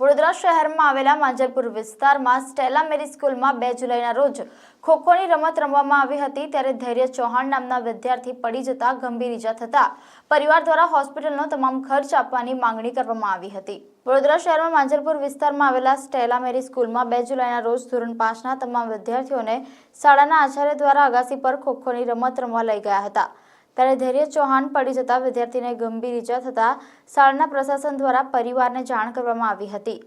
વડોદરા શહેરમાં આવેલા માંજરપુર વિસ્તારમાં સ્ટેલા મેરી સ્કૂલમાં બે જુલાઈના રોજ ખોખોની રમત રમવામાં આવી હતી ત્યારે ધૈર્ય ચૌહાણ નામના વિદ્યાર્થી પડી જતા ગંભીર ઇજા થતા પરિવાર દ્વારા હોસ્પિટલનો તમામ ખર્ચ આપવાની માંગણી કરવામાં આવી હતી. વડોદરા શહેરમાં માંજરપુર વિસ્તારમાં આવેલા સ્ટેલા મેરી સ્કૂલમાં બે જુલાઈના રોજ ધોરણ પાંચના તમામ વિદ્યાર્થીઓને શાળાના આચાર્ય દ્વારા અગાસી પર ખોખોની રમત રમવા લઈ ગયા હતા. ત્યારે ધૈર્ય ચૌહાણ પડી જતા વિદ્યાર્થીને ગંભીર ઈજા થતા શાળાના પ્રશાસન દ્વારા પરિવારને જાણ કરવામાં આવી હતી.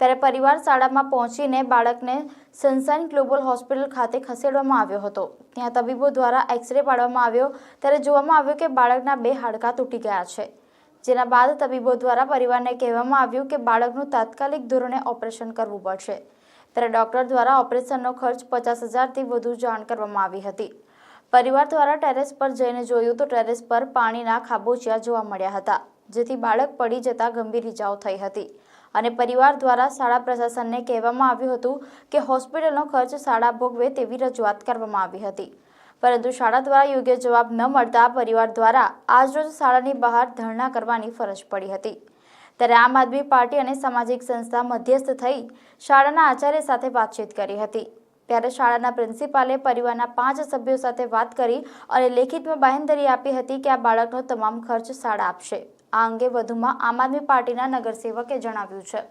ત્યારે પરિવાર શાળામાં પહોંચીને બાળકને સનસાઇન ગ્લોબલ હોસ્પિટલ ખાતે ખસેડવામાં આવ્યો હતો. ત્યાં તબીબો દ્વારા એક્સરે પાડવામાં આવ્યો, ત્યારે જોવામાં આવ્યું કે બાળકના બે હાડકાં તૂટી ગયા છે. જેના બાદ તબીબો દ્વારા પરિવારને કહેવામાં આવ્યું કે બાળકનું તાત્કાલિક ધોરણે ઓપરેશન કરવું પડશે. ત્યારે ડોક્ટર દ્વારા ઓપરેશનનો ખર્ચ પચાસ હજારથી વધુ જાણ કરવામાં આવી હતી. પરિવાર દ્વારા ટેરેસ પર જઈને જોયું તો ટેરેસ પર પાણીના ખાબોચિયા જોવા મળ્યા હતા, જેથી બાળક પડી જતા ગંભીર ઇજાઓ થઈ હતી. અને પરિવાર દ્વારા શાળા પ્રશાસનને કહેવામાં આવ્યું હતું કે હોસ્પિટલનો ખર્ચ શાળા ભોગવે તેવી રજૂઆત કરવામાં આવી હતી. પરંતુ શાળા દ્વારા યોગ્ય જવાબ ન મળતા પરિવાર દ્વારા આજરોજ શાળાની બહાર ધરણા કરવાની ફરજ પડી હતી. ત્યારે આમ આદમી પાર્ટી અને સામાજિક સંસ્થા મધ્યસ્થ થઈ શાળાના આચાર્ય સાથે વાતચીત કરી હતી. ત્યારે શાળાના પ્રિન્સિપાલે પરિવારના પાંચ સભ્યો સાથે વાત કરી અને લેખિતમાં બાહેંધરી આપી હતી કે આ બાળકનો તમામ ખર્ચ શાળા આપશે. આ અંગે વધુમાં આમ આદમી પાર્ટીના નગરસેવકે જણાવ્યું છે.